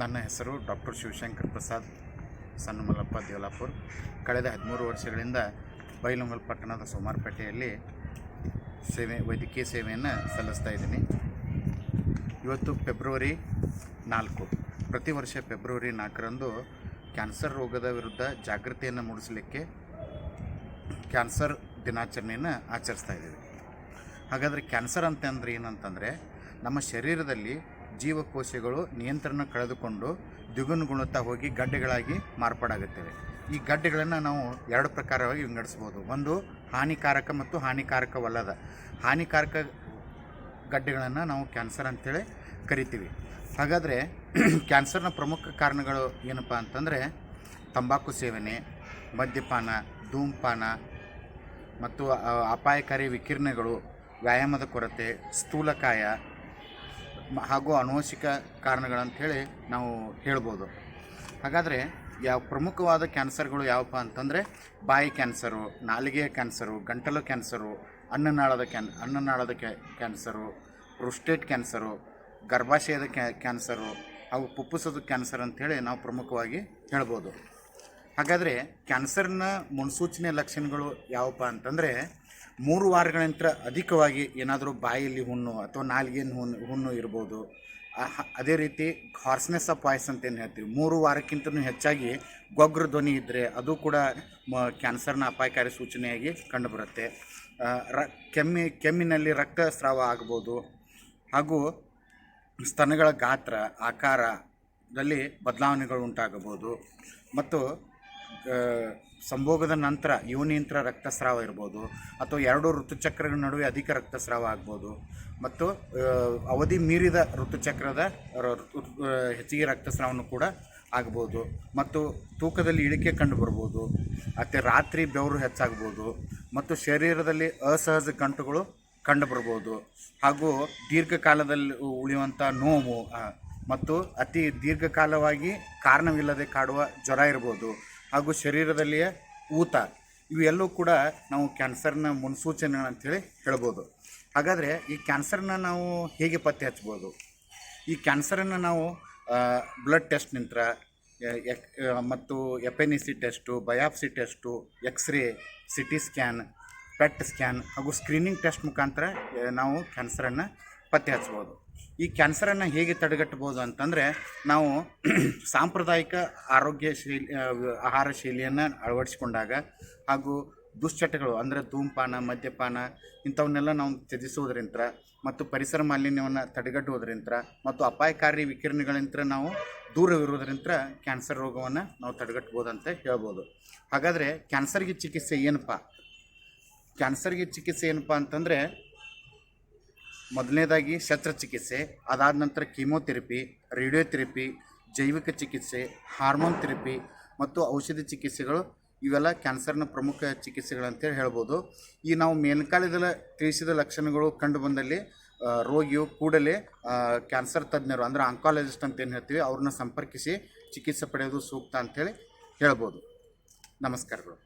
ನನ್ನ ಹೆಸರು ಡಾಕ್ಟರ್ ಶಿವಶಂಕರ್ ಪ್ರಸಾದ್ ಸಣ್ಣಮಲ್ಲಪ್ಪ ದೇವಲಾಪುರ್. ಕಳೆದ ಹದಿಮೂರು ವರ್ಷಗಳಿಂದ ಬೈಲೊಂಗಲ್ ಪಟ್ಟಣದ ಸೋಮಾರಪೇಟೆಯಲ್ಲಿ ಸೇವೆ, ವೈದ್ಯಕೀಯ ಸೇವೆಯನ್ನು ಸಲ್ಲಿಸ್ತಾ ಇದ್ದೀನಿ. ಇವತ್ತು ಫೆಬ್ರವರಿ ನಾಲ್ಕು. ಪ್ರತಿ ವರ್ಷ ಫೆಬ್ರವರಿ ನಾಲ್ಕರಂದು ಕ್ಯಾನ್ಸರ್ ರೋಗದ ವಿರುದ್ಧ ಜಾಗೃತಿಯನ್ನು ಮೂಡಿಸಲಿಕ್ಕೆ ಕ್ಯಾನ್ಸರ್ ದಿನಾಚರಣೆಯನ್ನು ಆಚರಿಸ್ತಾ ಇದ್ದೀವಿ. ಹಾಗಾದರೆ ಕ್ಯಾನ್ಸರ್ ಅಂತಂದರೆ ಏನಂತಂದರೆ, ನಮ್ಮ ಶರೀರದಲ್ಲಿ ಜೀವಕೋಶಗಳು ನಿಯಂತ್ರಣ ಕಳೆದುಕೊಂಡು ದ್ವಿಗುಣಗೊಳ್ಳುತ್ತಾ ಹೋಗಿ ಗಡ್ಡೆಗಳಾಗಿ ಮಾರ್ಪಾಡಾಗುತ್ತವೆ. ಈ ಗಡ್ಡೆಗಳನ್ನು ನಾವು ಎರಡು ಪ್ರಕಾರವಾಗಿ ವಿಂಗಡಿಸ್ಬೋದು ಒಂದು ಹಾನಿಕಾರಕ ಮತ್ತು ಹಾನಿಕಾರಕವಲ್ಲದ. ಹಾನಿಕಾರಕ ಗಡ್ಡೆಗಳನ್ನು ನಾವು ಕ್ಯಾನ್ಸರ್ ಅಂತೇಳಿ ಕರಿತೀವಿ. ಹಾಗಾದರೆ ಕ್ಯಾನ್ಸರ್ನ ಪ್ರಮುಖ ಕಾರಣಗಳು ಏನಪ್ಪ ಅಂತಂದರೆ ತಂಬಾಕು ಸೇವನೆ, ಮದ್ಯಪಾನ, ಧೂಮಪಾನ ಮತ್ತು ಅಪಾಯಕಾರಿ ವಿಕಿರಣಗಳು, ವ್ಯಾಯಾಮದ ಕೊರತೆ, ಸ್ಥೂಲಕಾಯ ಹಾಗೂ ಅನುವಂಶಿಕ ಕಾರಣಗಳಂಥೇಳಿ ನಾವು ಹೇಳ್ಬೋದು. ಹಾಗಾದರೆ ಯಾವ ಪ್ರಮುಖವಾದ ಕ್ಯಾನ್ಸರ್ಗಳು ಯಾವಪ್ಪ ಅಂತಂದರೆ ಬಾಯಿ ಕ್ಯಾನ್ಸರು ನಾಲಿಗೆಯ ಕ್ಯಾನ್ಸರು, ಗಂಟಲು ಕ್ಯಾನ್ಸರು, ಅನ್ನನಾಳದ ಕ್ಯಾನ್ ಅನ್ನನಾಳದ ಕ್ಯಾ ಕ್ಯಾನ್ಸರು, ಪ್ರೊಸ್ಟೇಟ್ ಕ್ಯಾನ್ಸರು, ಗರ್ಭಾಶಯದ ಕ್ಯಾ ಕ್ಯಾನ್ಸರು, ಹಾಗೂ ಪುಪ್ಪುಸದ ಕ್ಯಾನ್ಸರ್ ಅಂಥೇಳಿ ನಾವು ಪ್ರಮುಖವಾಗಿ ಹೇಳ್ಬೋದು. ಹಾಗಾದರೆ ಕ್ಯಾನ್ಸರ್ನ ಮುನ್ಸೂಚನೆ ಲಕ್ಷಣಗಳು ಯಾವಪ್ಪ ಅಂತಂದರೆ ಮೂರು ವಾರಗಳ ನಂತರ ಅಧಿಕವಾಗಿ ಏನಾದರೂ ಬಾಯಲ್ಲಿ ಹುಣ್ಣು ಅಥವಾ ನಾಲ್ಗೆನ ಹುಣ್ಣು ಹುಣ್ಣು ಇರ್ಬೋದು. ಅದೇ ರೀತಿ ಹಾರ್ಸ್ನೆಸ್ ಆಫ್ ವಾಯ್ಸ್ ಅಂತ ಏನು ಹೇಳ್ತೀವಿ. ಮೂರು ವಾರಕ್ಕಿಂತ ಹೆಚ್ಚಾಗಿ ಗೊಗ್ರ ಧ್ವನಿ ಇದ್ದರೆ ಅದು ಕೂಡ ಮ ಕ್ಯಾನ್ಸರ್ನ ಅಪಾಯಕಾರಿ ಸೂಚನೆಯಾಗಿ ಕಂಡುಬರುತ್ತೆ. ರ, ಕೆಮ್ಮಿ, ಕೆಮ್ಮಿನಲ್ಲಿ ರಕ್ತಸ್ರಾವ ಆಗ್ಬೋದು. ಹಾಗೂ ಸ್ತನಗಳ ಗಾತ್ರ ಆಕಾರದಲ್ಲಿ ಬದಲಾವಣೆಗಳು ಉಂಟಾಗಬಹುದು. ಮತ್ತು ಸಂಭೋಗದ ನಂತರ ಯೋನಿಯಂತ್ರ ರಕ್ತಸ್ರಾವ ಇರ್ಬೋದು, ಅಥವಾ ಎರಡು ಋತುಚಕ್ರಗಳ ನಡುವೆ ಅಧಿಕ ರಕ್ತಸ್ರಾವ ಆಗ್ಬೋದು, ಮತ್ತು ಅವಧಿ ಮೀರಿದ ಋತುಚಕ್ರದ ಹೆಚ್ಚಿಗೆ ರಕ್ತಸ್ರಾವನು ಕೂಡ ಆಗ್ಬೋದು. ಮತ್ತು ತೂಕದಲ್ಲಿ ಇಳಿಕೆ ಕಂಡು ಬರ್ಬೋದು, ಮತ್ತು ರಾತ್ರಿ ಬೆವರು ಹೆಚ್ಚಾಗ್ಬೋದು, ಮತ್ತು ಶರೀರದಲ್ಲಿ ಅಸಹಜ ಗಂಟುಗಳು ಕಂಡು ಬರ್ಬೋದು, ಹಾಗೂ ದೀರ್ಘಕಾಲದಲ್ಲಿ ಉಳಿಯುವಂಥ ನೋವು ಮತ್ತು ಅತಿ ದೀರ್ಘಕಾಲವಾಗಿ ಕಾರಣವಿಲ್ಲದೆ ಕಾಡುವ ಜ್ವರ ಇರ್ಬೋದು. ಹಾಗೂ ಶರೀರದಲ್ಲಿಯ ಊತ, ಇವೆಲ್ಲವೂ ಕೂಡ ನಾವು ಕ್ಯಾನ್ಸರ್ನ ಮುನ್ಸೂಚನೆಗಳು ಅಂಥೇಳಿ ಹೇಳ್ಬೋದು. ಹಾಗಾದರೆ ಈ ಕ್ಯಾನ್ಸರ್ನ ನಾವು ಹೇಗೆ ಪತ್ತೆ ಹಚ್ಬೋದು? ಈ ಕ್ಯಾನ್ಸರನ್ನು ನಾವು ಬ್ಲಡ್ ಟೆಸ್ಟ್ ನಿಂತ್ರ ಮತ್ತು ಎಪೆನಿಸಿ test, biopsy test, X ray C T scan, PET scan ಹಾಗೂ ಸ್ಕ್ರೀನಿಂಗ್ ಟೆಸ್ಟ್ ಮುಖಾಂತರ ನಾವು ಕ್ಯಾನ್ಸರನ್ನು ಪತ್ತೆ ಹಚ್ಬೋದು. ಈ ಕ್ಯಾನ್ಸರನ್ನು ಹೇಗೆ ತಡೆಗಟ್ಟಬೋದು ಅಂತಂದರೆ ನಾವು ಸಾಂಪ್ರದಾಯಿಕ ಆರೋಗ್ಯ ಶೈಲಿ ಆಹಾರ ಶೈಲಿಯನ್ನು ಅಳವಡಿಸಿಕೊಂಡಾಗ ಹಾಗೂ ದುಶ್ಚಟಗಳು ಅಂದರೆ ಧೂಮಪಾನ, ಮದ್ಯಪಾನ ಇಂಥವನ್ನೆಲ್ಲ ನಾವು ತ್ಯಜಿಸುವುದರಿಂದ ಮತ್ತು ಪರಿಸರ ಮಾಲಿನ್ಯವನ್ನು ತಡೆಗಟ್ಟುವುದರಿಂದ ಮತ್ತು ಅಪಾಯಕಾರಿ ವಿಕಿರಣಗಳಿಂದ ನಾವು ದೂರವಿರುವುದರಿಂದ ಕ್ಯಾನ್ಸರ್ ರೋಗವನ್ನು ನಾವು ತಡೆಗಟ್ಬೋದು ಅಂತ ಹೇಳ್ಬೋದು. ಹಾಗಾದರೆ ಕ್ಯಾನ್ಸರ್ಗೆ ಚಿಕಿತ್ಸೆ ಏನಪ್ಪ? ಕ್ಯಾನ್ಸರ್ಗೆ ಚಿಕಿತ್ಸೆ ಏನಪ್ಪ ಅಂತಂದರೆ ಮೊದಲನೇದಾಗಿ ಶಸ್ತ್ರಚಿಕಿತ್ಸೆ, ಅದಾದ ನಂತರ ಕೀಮೋಥೆರಪಿ, ರೇಡಿಯೋಥೆರಪಿ, ಜೈವಿಕ ಚಿಕಿತ್ಸೆ, ಹಾರ್ಮೋನ್ ಥೆರಪಿ ಮತ್ತು ಔಷಧಿ ಚಿಕಿತ್ಸೆಗಳು, ಇವೆಲ್ಲ ಕ್ಯಾನ್ಸರ್ನ ಪ್ರಮುಖ ಚಿಕಿತ್ಸೆಗಳಂತೇಳಿ ಹೇಳ್ಬೋದು. ಈ ನಾವು ಮೇಲ್ಕಾಲದಲ್ಲಿ ತಿಳಿಸಿದ ಲಕ್ಷಣಗಳು ಕಂಡು ಬಂದಲ್ಲಿ ರೋಗಿಯು ಕೂಡಲೇ ಕ್ಯಾನ್ಸರ್ ತಜ್ಞರು ಅಂದರೆ ಆಂಕಾಲಜಿಸ್ಟ್ ಅಂತ ಏನು ಹೇಳ್ತೀವಿ, ಅವ್ರನ್ನ ಸಂಪರ್ಕಿಸಿ ಚಿಕಿತ್ಸೆ ಪಡೆಯೋದು ಸೂಕ್ತ ಅಂಥೇಳಿ ಹೇಳ್ಬೋದು. ನಮಸ್ಕಾರಗಳು.